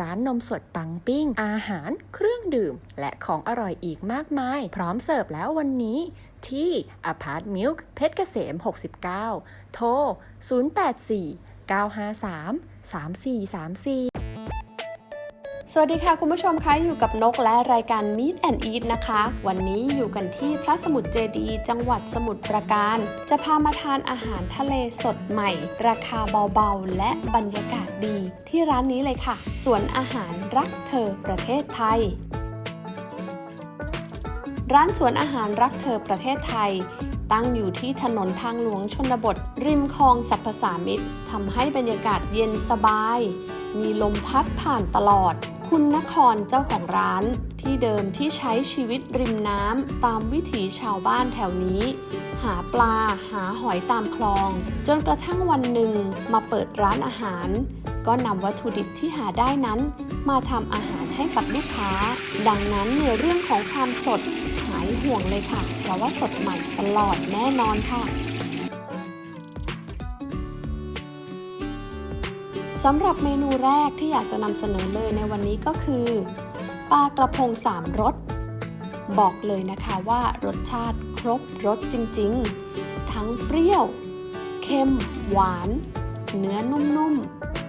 ร้านนมสดปังปิ้ง อาหาร เครื่องดื่ม และของอร่อยอีกมากมาย พร้อมเสิร์ฟแล้ววันนี้ที่อพาร์ตมิลค์เพชรเกษม 69 โทร 084 953 3434 สวัสดีค่ะคุณผู้ชมคะอยู่กับนกและรายการ Meet and Eat นะคะ วันนี้อยู่กันที่พระสมุทรเจดี จังหวัดสมุทรปราการ จะพามาทานอาหารทะเลสดใหม่ ราคาเบาๆ และบรรยากาศดี ที่ร้านนี้เลยค่ะสวนอาหารรักเธอประเทศไทย ร้านสวนอาหารรักเธอประเทศไทยตั้งอยู่ที่ถนนทางหลวงชนบท ริมคลองสรรพสามิตรทำให้บรรยากาศเย็นสบาย มีลมพัดผ่านตลอด คุณนครเจ้าของร้านที่เดิมที่ใช้ชีวิตริมน้ำตามวิถีชาวบ้านแถวนี้ หาปลาหาหอยตามคลอง จนกระทั่งวันหนึ่งมาเปิดร้านอาหาร ก็นำวัตถุดิบที่หาได้นั้น มาทำอาหารให้กับลูกค้า ดังนั้นในเรื่องของความสดหายห่วงเลยค่ะเพราะว่าสดใหม่ตลอดแน่นอนค่ะ สำหรับเมนูแรกที่อยากจะนำเสนอเลยในวันนี้ก็คือปลากระพงสามรส บอกเลยนะคะว่ารสชาติครบรสจริงๆ ทั้งเปรี้ยว เค็ม หวาน เนื้อนุ่มๆ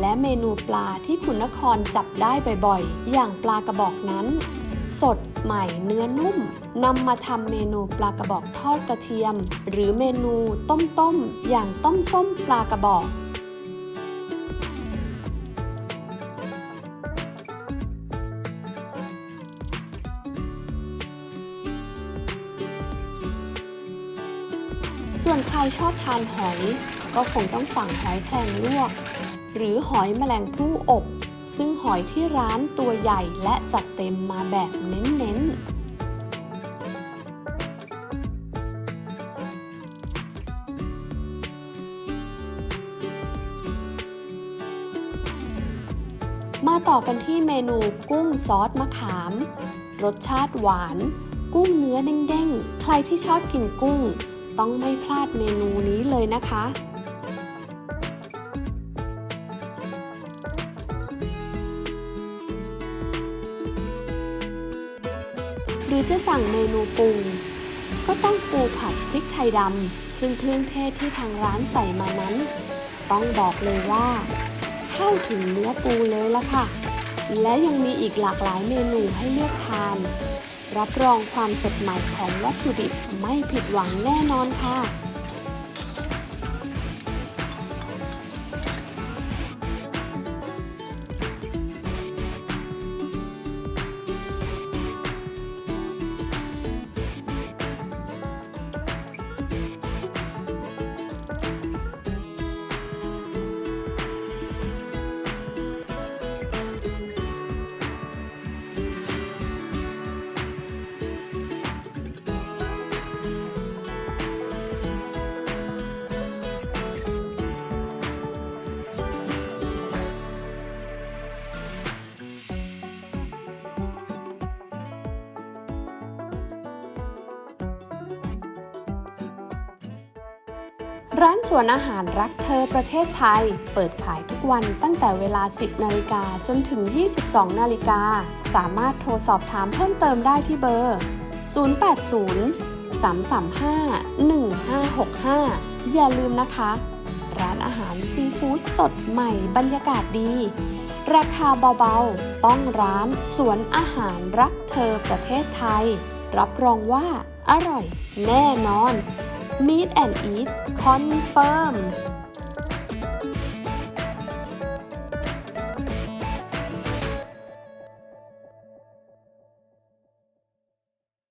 และเมนูปลาที่คุณนครจับได้บ่อยๆ อย่างปลากระบอกนั้น สดใหม่เนื้อนุ่มนำมาทำเมนูปลากระบอกทอดกระเทียม หรือเมนูต้มๆอย่างต้มส้มปลากระบอกส่วนใครชอบทานหอย ก็คงต้องสั่งหอยแครงลวก หรือหอยแมลงภู่อบ ซึ่งหอยที่ร้านตัวใหญ่และจัดเต็มมาแบบเน้นๆมาต่อกันที่เมนูกุ้งซอสมะขาม รสชาติหวาน กุ้งเนื้อเด้งๆ ใครที่ชอบกินกุ้ง ต้องไม่พลาดเมนูนี้เลยนะคะ หรือจะสั่งเมนูปู ก็ต้องปูผัดพริกไทยดำซึ่งเครื่องเทศที่ทางร้านใส่มานั้น ต้องบอกเลยว่าเข้าถึงเนื้อปูเลยละค่ะ และยังมีอีกหลากหลายเมนูให้เลือกทาน รับรองความสดใหม่ของวัตถุดิบไม่ผิดหวังแน่นอนค่ะ ร้านสวนอาหารรักเธอประเทศไทย เปิดขายทุกวันตั้งแต่เวลา 10 นาฬิกาจนถึง 22 นาฬิกา สามารถโทรสอบถามเพิ่มเติมได้ที่เบอร์ 080 335 1565 อย่าลืมนะคะ ร้านอาหารซีฟู้ดสดใหม่บรรยากาศดี ราคาเบาๆ ต้องร้านสวนอาหารรักเธอประเทศไทย รับรองว่าอร่อยแน่นอน Meet and Eat Confirm